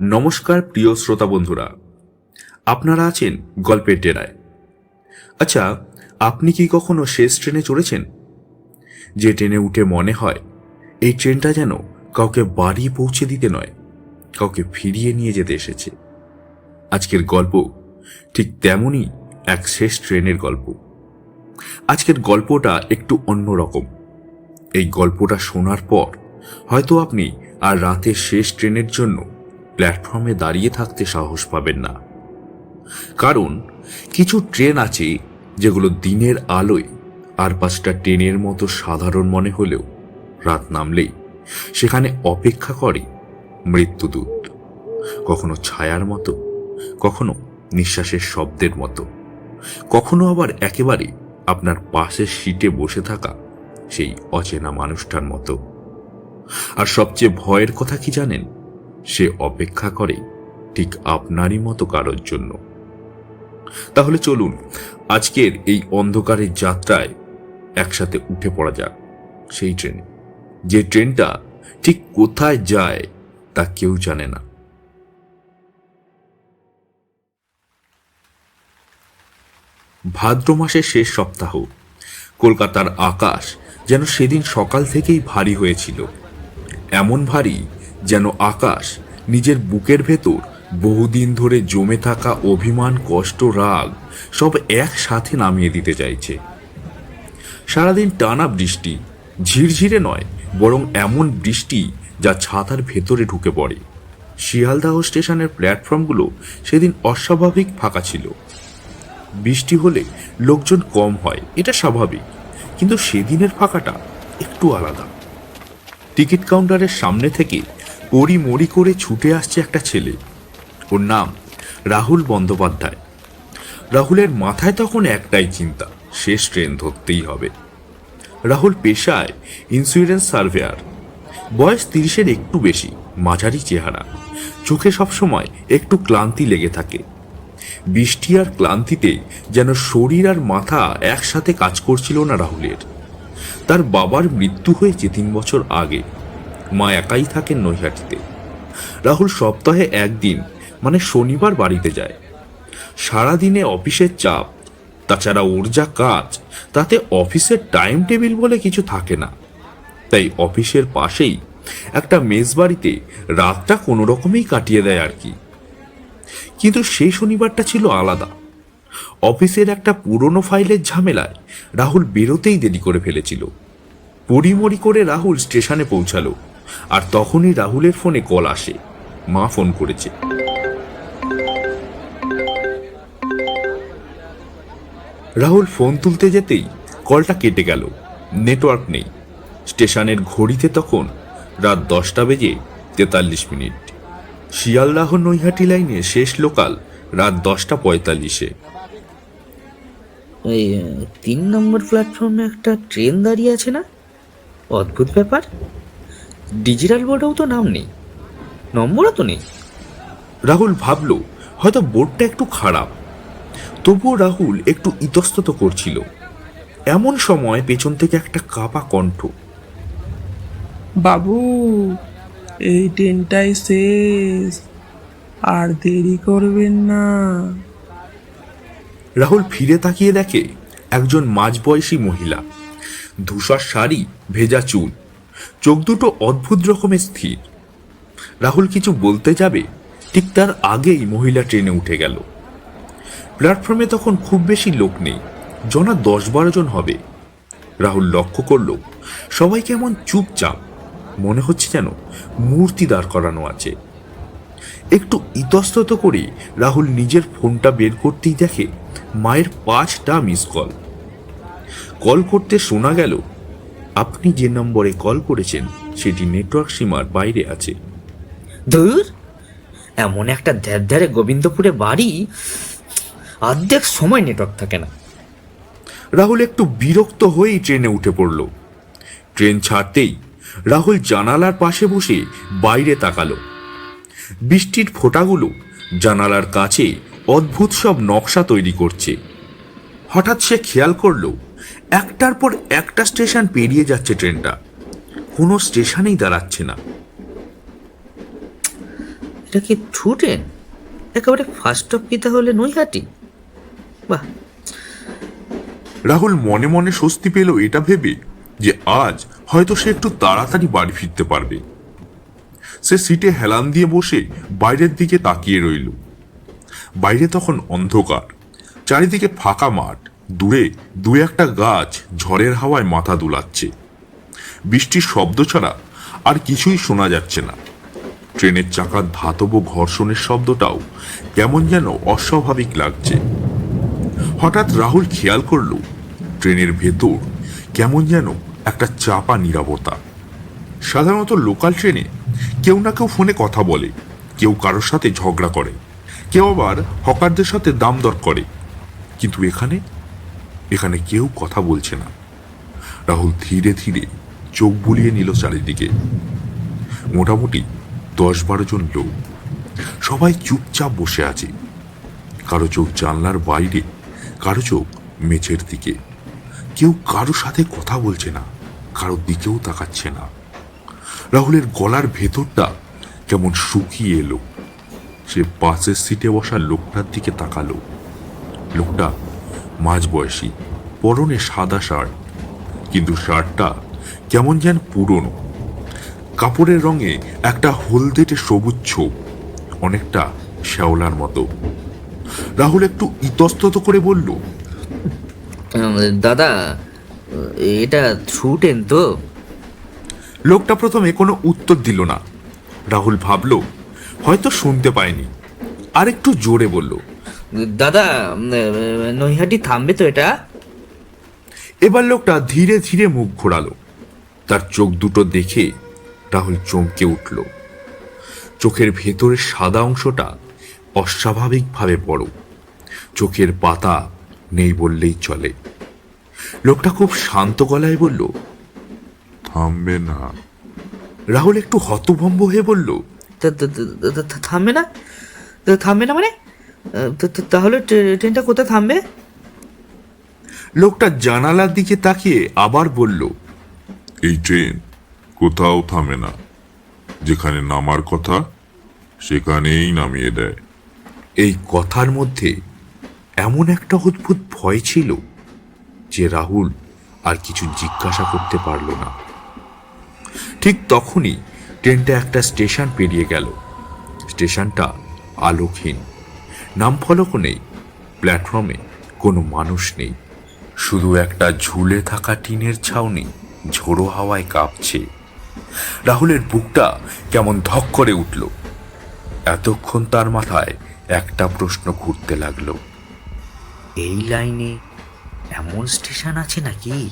নমস্কার প্রিয় শ্রোতা বন্ধুরা। আপনারা আছেন গল্পের ডেরায়। আচ্ছা আপনি কি কখনো শেষ ট্রেনে চড়েছেন? যে ট্রেনে উঠে মনে হয়, এই ট্রেনটা যেন কাউকে বাড়ি পৌঁছে দিতে নয়, কাউকে ফিরিয়ে নিয়ে যেতে এসেছে। আজকের গল্প ঠিক তেমনই এক শেষ ট্রেনের গল্প। আজকের গল্পটা একটু অন্যরকম এই গল্পটা শোনার পর হয়তো আপনি আর রাতের শেষ ট্রেনের জন্য প্ল্যাটফর্মে দাঁড়িয়ে থাকতে সাহস পাবেন না। কারণ কিছু ট্রেন আছে যেগুলো দিনের আলোয় আর পাঁচটা ট্রেনের মতো সাধারণ মনে হলেও রাত নামলেই সেখানে অপেক্ষা করে মৃত্যুদূত। কখনো ছায়ার মতো, কখনো নিঃশ্বাসের শব্দের মতো। কখনো আবার একেবারে আপনার পাশের সিটে বসে থাকা সেই অচেনা মানুষটার মতো। আর সবচেয়ে ভয়ের কথা কি জানেন? সে অপেক্ষা করে ঠিক আপনারই মতো কারোর জন্য। তাহলে চলুন, আজকের এই অন্ধকারের যাত্রায় একসাথে উঠে পড়া যাক সেই ট্রেনে। যে ট্রেনটা ঠিক কোথায় যায় তা কেউ জানে না। ভাদ্র মাসের শেষ সপ্তাহ। কলকাতার আকাশ যেন সেদিন সকাল থেকেই ভারী হয়েছিল। এমন ভারী যেন আকাশ নিজের বুকের ভেতর বহুদিন ধরে জমে থাকা অভিমান, কষ্ট, রাগ সব একসাথে নামিয়ে দিতে চাইছে। সারাদিন টানা বৃষ্টি, ঝিরঝিরে নয়, বরং এমন বৃষ্টি যা ছাতার ভেতরে ঢুকে পড়ে। শিয়ালদাহ স্টেশনের প্ল্যাটফর্মগুলো সেদিন অস্বাভাবিক ফাঁকা ছিল। বৃষ্টি হলে লোকজন কম হয়, এটা স্বাভাবিক, কিন্তু সেদিনের ফাঁকাটা একটু আলাদা। টিকিট কাউন্টারের সামনে থেকে পরি মরি করে ছুটে আসছে একটা ছেলে। ওর নাম রাহুল বন্দ্যোপাধ্যায়। রাহুলের মাথায় তখন একটাই চিন্তা শেষ ট্রেন ধরতেই হবে। রাহুল পেশায় ইন্স্যুরেন্স সার্ভেয়ার বয়স তিরিশের একটু বেশি, মাঝারি চেহারা। চোখে সবসময় একটু ক্লান্তি লেগে থাকে। বৃষ্টি আর ক্লান্তিতে যেন শরীর আর মাথা একসাথে কাজ করছিল না রাহুলের। তার বাবার মৃত্যু হয়েছে তিন বছর আগে। মা একাই থাকেন নৈহাটিতে। রাহুল সপ্তাহে একদিন মানে শনিবার বাড়িতে যায়। সারাদিনে অফিসের চাপ, তাছাড়া ওর যা কাজ, তাতে অফিসের টাইম টেবিল বলে কিছু থাকে না। তাই অফিসের পাশেই একটা মেস বাড়িতে রাতটা কোনো রকমেই কাটিয়ে দেয় আর কি। কিন্তু সেই শনিবারটা ছিল আলাদা। অফিসের একটা পুরনো ফাইলের ঝামেলায় রাহুল বেরোতেই দেরি করে ফেলেছিল। পরিমরি করে রাহুল স্টেশনে পৌঁছালো। আর তখনই রাহুলের ফোনে কল আসে। মা ফোন করেছে। রাহুল ফোন তুলতে যেতেই কলটা কেটে গেল। নেটওয়ার্ক নেই। স্টেশনের ঘড়িতে তখন রাত দশটা বেজে তেতাল্লিশ মিনিট। শিয়ালদাহ নৈহাটি লাইনে শেষ লোকাল রাত দশটা পঁয়তাল্লিশে। ওই, তিন নম্বর প্ল্যাটফর্মে একটা ট্রেন দাঁড়িয়ে আছে না? অদ্ভুত ব্যাপার। ডিজিটাল বোর্ডেও তো নাম নেই। নম্বরও তো নেই। রাহুল ভাবল হয়তো বোর্ডটা একটু খারাপ। তবুও রাহুল একটু ইতস্তত করছিল। এমন সময় পেছন থেকে একটা কাপা কণ্ঠ। বাবু এই ট্রেনটাই শেষ। আর দেরি করবেন না। রাহুল ফিরে তাকিয়ে দেখে একজন মাঝবয়সী মহিলা। ধূসর শাড়ি ভেজা চুল। চোখ দুটো অদ্ভুত রকমের স্থির। রাহুল কিছু বলতে যাবে, ঠিক তার আগেই মহিলা ট্রেনে উঠে গেল। প্ল্যাটফর্মে তখন খুব বেশি লোক নেই, জনা দশ বারো জন হবে। রাহুল লক্ষ্য করল, সবাই কেমন চুপচাপ, মনে হচ্ছে যেন মূর্তি দাঁড় করানো আছে। একটু ইতস্তত করে রাহুল নিজের ফোনটা বের করতেই দেখে মায়ের পাঁচটা মিস কল। কল করতে শোনা গেল আপনি যে নম্বরে কল করেছেন সেটি নেটওয়ার্ক সীমার বাইরে আছে। ধুর! এমন একটা ধ্যার ধ্যারে গোবিন্দপুরে বাড়ি অর্ধেক সময় নেটওয়ার্ক থাকে না। রাহুল একটু বিরক্ত হয়েই ট্রেনে উঠে পড়ল। ট্রেন ছাড়তেই রাহুল জানালার পাশে বসে বাইরে তাকালো। বৃষ্টির ফোঁটাগুলো জানালার কাছে অদ্ভুত সব নকশা তৈরি করছে। হঠাৎ সে খেয়াল করল একটার পর একটা স্টেশন পেরিয়ে যাচ্ছে ট্রেনটা। কোনো স্টেশনেই দাঁড়াচ্ছে না। এটা কি থ্রু ট্রেন একেবারে ফার্স্ট স্টপ কি তাহলে নৈহাটি? বাহ। রাহুল মনে মনে স্বস্তি পেল এটা ভেবে যে আজ হয়তো সে একটু তাড়াতাড়ি বাড়ি ফিরতে পারবে। সে সিটে হেলান দিয়ে বসে বাইরের দিকে তাকিয়ে রইল। বাইরে তখন অন্ধকার চারিদিকে ফাঁকা মাঠ দূরে দু একটা গাছ ঝড়ের হাওয়ায় মাথা দুলাচ্ছে। বৃষ্টির শব্দ ছাড়া আর কিছুই শোনা যাচ্ছে না। ট্রেনের চাকার ধাতব ঘর্ষণের শব্দটাও কেমন যেন অস্বাভাবিক লাগছে। হঠাৎ রাহুল খেয়াল করল, ট্রেনের ভেতর কেমন যেন একটা চাপা নিরাপত্তা সাধারণত লোকাল ট্রেনে কেউ না কেউ ফোনে কথা বলে, কেউ কারোর সাথে ঝগড়া করে, কেউ আবার হকারদের সাথে দাম দর করে। কিন্তু এখানে এখানে কেউ কথা বলছে না। রাহুল ধীরে ধীরে চোখ বুলিয়ে নিল চারিদিকে। মোটামুটি দশ বারো জন লোক। সবাই চুপচাপ বসে আছে। কারও চোখ জানলার বাইরে, কারও চোখ মেঝের দিকে। কেউ কারও সাথে কথা বলছে না কারোর দিকেও তাকাচ্ছে না। রাহুলের গলার ভেতরটা কেমন শুকিয়ে এলো। সে পাশের সিটে বসা লোকটার দিকে তাকালো। লোকটা মাঝবয়সী। পরনে সাদা শার্ট কিন্তু শার্টটা কেমন যেন পুরনো। কাপড়ের রঙে একটা হলদেটে সবুজ ছোপ অনেকটা শ্যাওলার মতো। রাহুল একটু ইতস্তত করে বলল দাদা এটা থ্রু ট্রেন তো। লোকটা প্রথমে কোনো উত্তর দিল না। রাহুল ভাবল হয়তো শুনতে পায়নি। আর একটু জোরে বলল দাদা নৈহাটি থামবে তো এটা? এবার লোকটা ধীরে ধীরে মুখ ঘোরালো। তার চোখ দুটো দেখে রাহুল চমকে উঠল। চোখের ভেতরের সাদা অংশটা অস্বাভাবিকভাবে বড়। চোখের পাতা নেই বললেই চলে। লোকটা খুব শান্ত গলায় বলল থামবে না। রাহুল একটু হতভম্ব হয়ে বলল থামবে না? থামবে না মানে? তাহলে ট্রেনটা কোথায় থামবে? লোকটা জানালার দিকে তাকিয়ে আবার বলল, এই ট্রেন কোথাও থামে না। যেখানে নামার কথা, সেখানেই নামিয়ে দেয়। এই কথার মধ্যে এমন একটা অদ্ভুত ভয় ছিল যে রাহুল আর কিছু জিজ্ঞাসা করতে পারল না। ঠিক তখনই ট্রেনটা একটা স্টেশন পেরিয়ে গেল। স্টেশনটা আলোকহীন। নাম ফলকও নেই। প্ল্যাটফর্মে কোনো মানুষ নেই। শুধু একটা ঝুলে থাকা টিনের ছাউনি ঝোড়ো হাওয়ায় কাঁপছে। রাহুলের বুকটা কেমন ধক করে উঠল। এতক্ষণ তার মাথায় একটা প্রশ্ন ঘুরতে লাগল। এই লাইনে এমন স্টেশন আছে নাকি?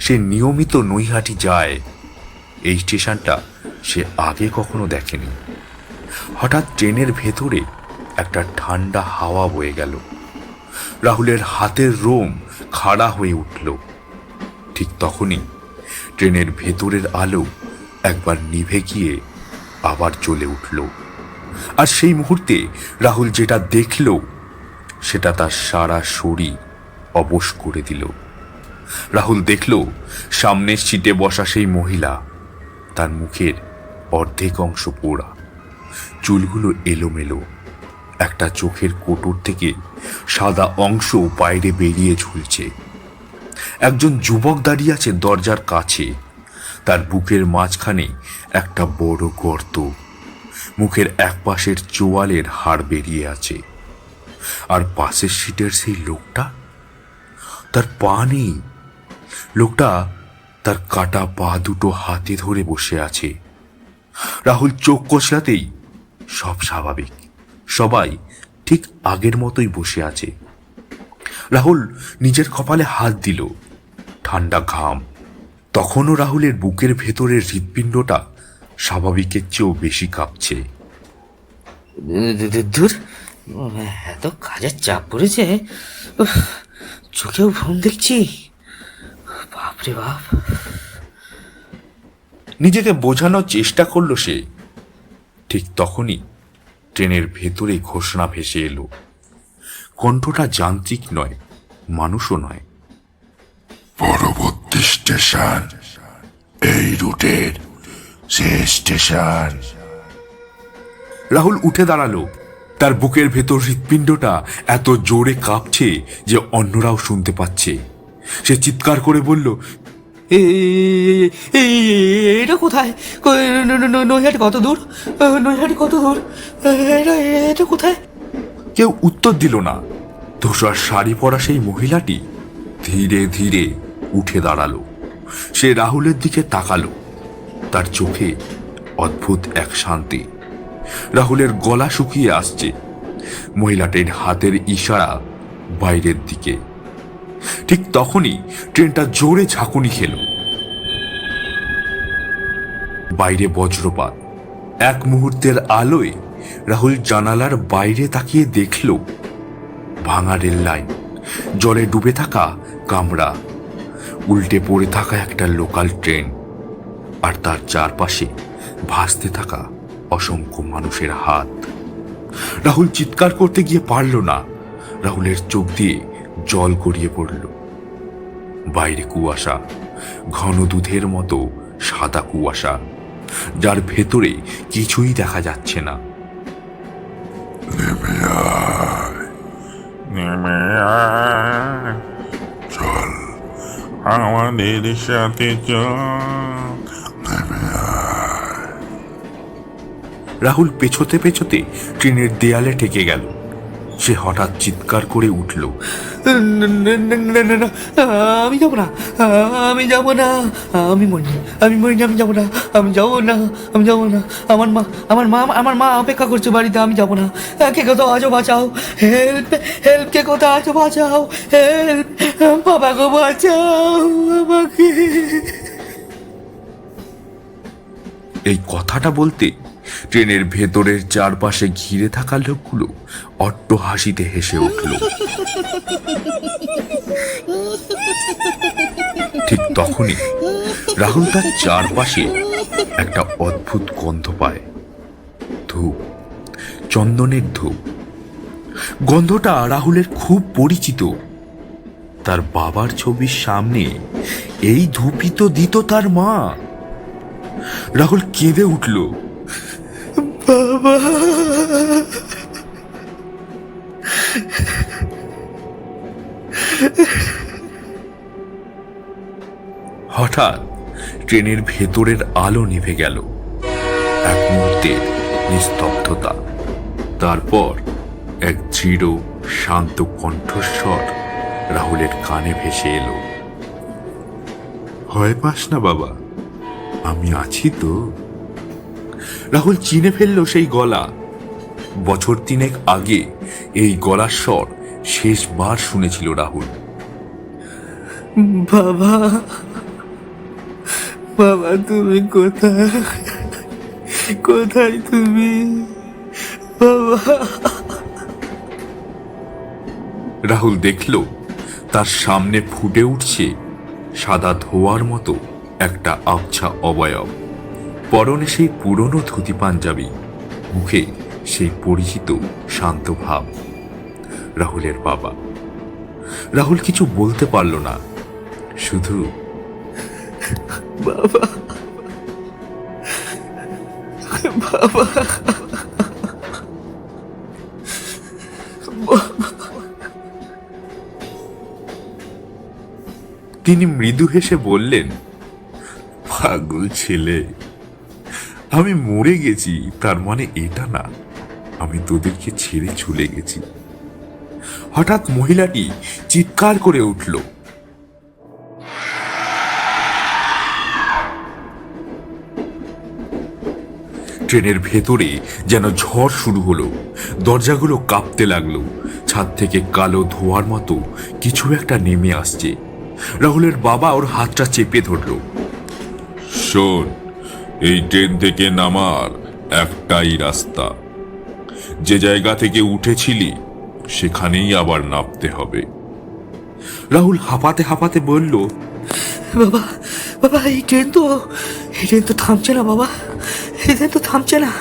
সে নিয়মিত নৈহাটি যায়। এই স্টেশনটা সে আগে কখনো দেখেনি। হঠাৎ ট্রেনের ভেতরে একটা ঠান্ডা হাওয়া বয়ে গেল। রাহুলের হাতের রোম খাড়া হয়ে উঠল। ঠিক তখনই ট্রেনের ভেতরের আলো একবার নিভে গিয়ে আবার চলে উঠল। আর সেই মুহূর্তে রাহুল যেটা দেখল, সেটা তার সারা শরীর অবশ করে দিল। রাহুল দেখল, সামনের সিটে বসা সেই মহিলা, তার মুখের অর্ধেক অংশ পোড়া। চুলগুলো এলোমেলো। একটা চোখের কোটর থেকে সাদা অংশ বাইরে বেরিয়ে ঝুলছে। একজন যুবক দাঁড়িয়ে আছে দরজার কাছে। তার বুকের মাঝখানে একটা বড় গর্ত। মুখের এক পাশের চোয়ালের হাড় বেরিয়ে আছে। আর পাশের সিটের সেই লোকটা? তার পা নেই। লোকটা তার কাটা পা দুটো হাতে ধরে বসে আছে। রাহুল চোখ কষলাতেই সব স্বাভাবিক। সবাই ঠিক আগের মতোই বসে আছে। রাহুল নিজের কপালে হাত দিল ঠান্ডা ঘাম। তখনও রাহুলের বুকের ভেতরের হৃৎপিণ্ডটা স্বাভাবিকের চেয়েও বেশি কাঁপছে। দূর এত কাজের চাপ পড়েছে চোখেও ঘুম দেখছি। বাপরে বাপ। নিজেকে বোঝানোর চেষ্টা করল সে। ঠিক তখনই ট্রেনের ভেতরে ঘোষণা ভেসে এলো। কণ্ঠটা যান্ত্রিক নয় মানুষও নয়। পরবর্তী স্টেশন। এই রুটের স্টেশন। রাহুল উঠে দাঁড়াল। তার বুকের ভেতর হৃৎপিণ্ডটা এত জোরে কাঁপছে যে অন্যরাও শুনতে পাচ্ছে। সে চিৎকার করে বলল এটা কোথায়? নৈহাটি কত দূর? নৈহাটি কত দূর? এটা কোথায়? কেউ উত্তর দিল না। ধূসর শাড়ি পরা সেই মহিলাটি ধীরে ধীরে উঠে দাঁড়াল। সে রাহুলের দিকে তাকালো। তার চোখে অদ্ভুত এক শান্তি। রাহুলের গলা শুকিয়ে আসছে। মহিলাটির হাতের ইশারা বাইরের দিকে। ঠিক তখনই ট্রেনটা জোরে ঝাঁকুনি খেল। বাইরে বজ্রপাত। এক মুহূর্তের আলোয় রাহুল জানালার বাইরে তাকিয়ে দেখল ভাঙা রেল লাইন, জলে ডুবে থাকা কামরা, উল্টে পড়ে থাকা একটা লোকাল ট্রেন আর তার চারপাশে ভাসতে থাকা অসংখ্য মানুষের হাত। রাহুল চিৎকার করতে গিয়ে পারল না। রাহুলের চোখ দিয়ে জল গড়িয়ে পড়ল। বাইরে কুয়াশা ঘন দুধের মতো সাদা কুয়াশা যার ভেতরে কিছুই দেখা যাচ্ছে না। চল আমাদের সাথে চল রাহুল পেছোতে পেছোতে ট্রেনের দেয়ালে ঠেকে গেল। সে হঠাৎ চিৎকার করে উঠল। না, না, না, না, না, না, আমি যাব না আমি যাব না আমি আমি মরিনি আমি যাব না আমি যাব না আমি যাব না আমার মা আমার মা আমার মা অপেক্ষা করছে বাড়িতে আমি যাব না। কে কোথাও আজও বাঁচাও হেল্প হেল্প কে কোথাও আজও বাঁচাও হেল্প বাবা গো বাঁচাও আমাকে। এই কথাটা বলতে ট্রেনের ভেতরের চারপাশে ঘিরে থাকা লোকগুলো অট্ট হাসিতে হেসে উঠল। ঠিক তখনই রাহুল তার চারপাশে একটা অদ্ভুত গন্ধ পায়। ধূপ, চন্দনের ধূপ। গন্ধটা রাহুলের খুব পরিচিত। তার বাবার ছবির সামনে এই ধূপই তো দিত তার মা। রাহুল কেঁদে উঠল। হঠাৎ ট্রেনের ভেতরের আলো নিভে গেল। এক মুহূর্তে নিস্তব্ধতা। তারপর এক দৃঢ়, শান্ত কণ্ঠস্বর রাহুলের কানে ভেসে এলো। ভয় পাস না বাবা, আমি আছি তো। রাহুল চিনে ফেলল সেই গলা। বছর তিনেক আগে এই গলার স্বর শেষবার শুনেছিল রাহুল। বাবা বাবা তুমি কোথায়? কোথায় তুমি? বাবা। রাহুল দেখল তার সামনে ফুটে উঠছে সাদা ধোয়ার মতো একটা আবছা অবয়ব। পরনে সেই পুরনো ধুতি পাঞ্জাবি, মুখে সেই পরিচিত শান্ত ভাব। রাহুলের বাবা। রাহুল কিছু বলতে পারল না। শুধু, বাবা বাবা তিনি মৃদু হেসে বললেন, পাগল ছেলে। আমি মরে গেছি, তার মানে এটা না। আমি তোদেরকে ছেড়ে চলে গেছি। হঠাৎ মহিলাটি চিৎকার করে উঠল। ট্রেনের ভেতরে যেন ঝড় শুরু হলো। দরজাগুলো কাঁপতে লাগল। ছাদ থেকে কালো ধোয়ার মতো কিছু একটা নেমে আসছে। রাহুলের বাবা ওর হাতটা চেপে ধরলো। শোন এই ট্রেন থেকে নামার একটাই রাস্তা। যে জায়গা থেকে উঠেছিলি সেখানেই আবার নামতে হবে। রাহুল হাঁপাতে হাঁপাতে বলল বাবা বাবা এই ট্রেন তো এই ট্রেন তো থামছে না বাবা এই ট্রেন তো থামছে না।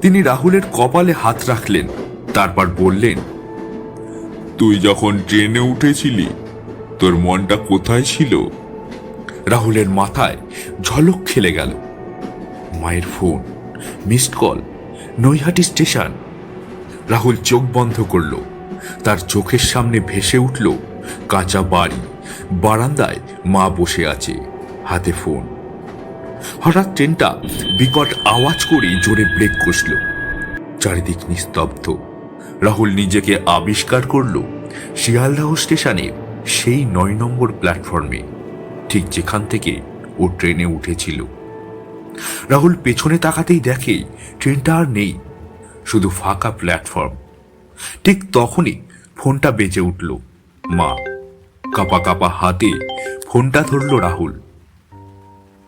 তিনি রাহুলের কপালে হাত রাখলেন তারপর বললেন তুই যখন ট্রেনে উঠেছিলি তোর মনটা কোথায় ছিল? রাহুলের মাথায় ঝলক খেলে গেল। মায়ের phone missed call Naihati station. Rahul চোখ বন্ধ করল। তার চোখের সামনে ভেসে উঠল কাঁচা বাড়ি। বারান্দায় মা বসে আছে, হাতে ফোন। হঠাৎ ট্রেনটা বিকট আওয়াজ করে জোরে ব্রেক কষল। চারিদিক নিস্তব্ধ। রাহুল নিজেকে আবিষ্কার করল শিয়ালদাহ স্টেশনের সেই নয় নম্বর প্ল্যাটফর্মে। ঠিক যেখান থেকে ও ট্রেনে উঠেছিল। রাহুল পেছনে তাকাতেই দেখে ট্রেনটা আর নেই শুধু ফাঁকা প্ল্যাটফর্ম। ঠিক তখনই ফোনটা বেজে উঠল। মা কাপা কাপা হাতে ফোনটা ধরল রাহুল।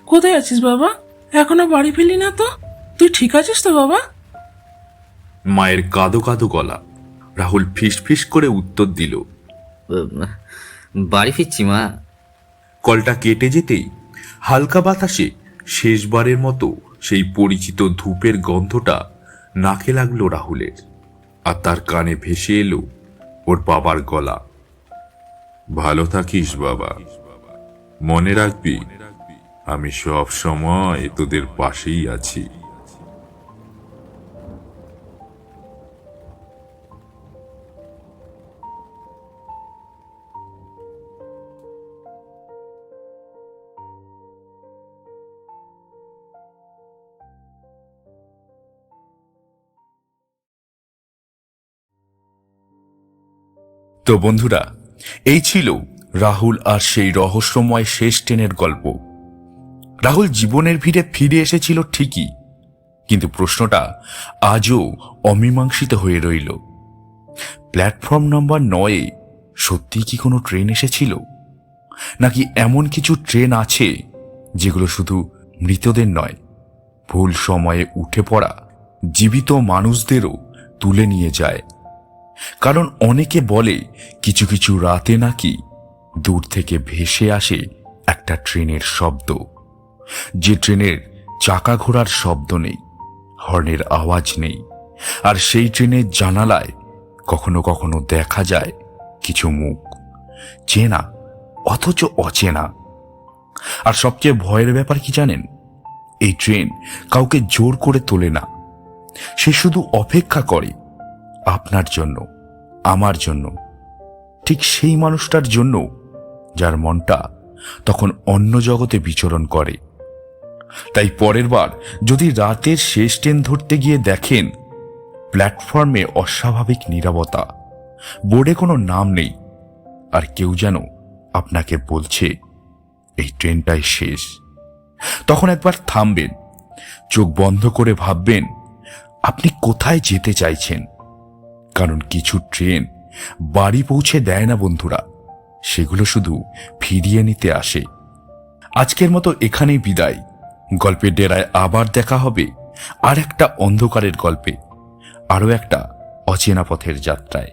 কোথায় আছিস বাবা? এখনও বাড়ি ফেলি না তো? তুই ঠিক আছিস তো বাবা? মায়ের কাঁদো কাদো গলা। রাহুল ফিস ফিস করে উত্তর দিল। বাড়ি ফিরছি মা। কলটা কেটে যেতেই হালকা বাতাসে শেষবারের মতো সেই পরিচিত ধূপের গন্ধটা নাকে লাগল রাহুলের। আর তার কানে ভেসে এলো ওর বাবার গলা। ভালো থাকিস বাবা, মনে রাখবি, আমি সব সময় তোদের পাশেই আছি। তো বন্ধুরা, এই ছিল রাহুল আর সেই রহস্যময় শেষ ট্রেনের গল্প। রাহুল জীবনের ভিড়ে ফিরে এসেছিল ঠিকই, কিন্তু প্রশ্নটা আজও অমীমাংসিত হয়ে রইল। প্ল্যাটফর্ম নম্বর নয়ে সত্যি কি কোনো ট্রেন এসেছিল? নাকি এমন কিছু ট্রেন আছে যেগুলো শুধু মৃতদের নয়, ভুল সময়ে উঠে পড়া জীবিত মানুষদেরও তুলে নিয়ে যায় কারণ অনেকে বলে কিছু কিছু রাতে নাকি দূর থেকে ভেসে আসে একটা ট্রেনের শব্দ। যে ট্রেনের চাকা ঘোরার শব্দ নেই, হর্নের আওয়াজ নেই, আর সেই ট্রেনের জানালায় কখনো কখনো দেখা যায় কিছু মুখ, চেনা, অথচ অচেনা। আর সবচেয়ে ভয়ের ব্যাপার কি জানেন? এই ট্রেন কাউকে জোর করে তোলে না, সে শুধু অপেক্ষা করে। আপনার জন্য, আমার জন্য, ঠিক সেই মানুষটার জন্য যার মনটা তখন অন্য জগতে বিচরণ করে। তাই পরের বার যদি রাতের শেষ ট্রেন ধরতে গিয়ে দেখেন, প্ল্যাটফর্মে অস্বাভাবিক নীরবতা, বোর্ডে কোনো নাম নেই, আর কেউ যেন আপনাকে বলছে, এই ট্রেনটাই শেষ। তখন একবার থামবেন, চোখ বন্ধ করে ভাববেন, আপনি কোথায় যেতে চাইছেন? কারণ কিছু ট্রেন বাড়ি পৌঁছে দেয় না বন্ধুরা। সেগুলো শুধু ফিরিয়ে নিতে আসে। আজকের মতো এখানেই বিদায়। গল্পের ডেরায় আবার দেখা হবে আর একটা অন্ধকারের গল্পে। আরও একটা অচেনা পথের যাত্রায়।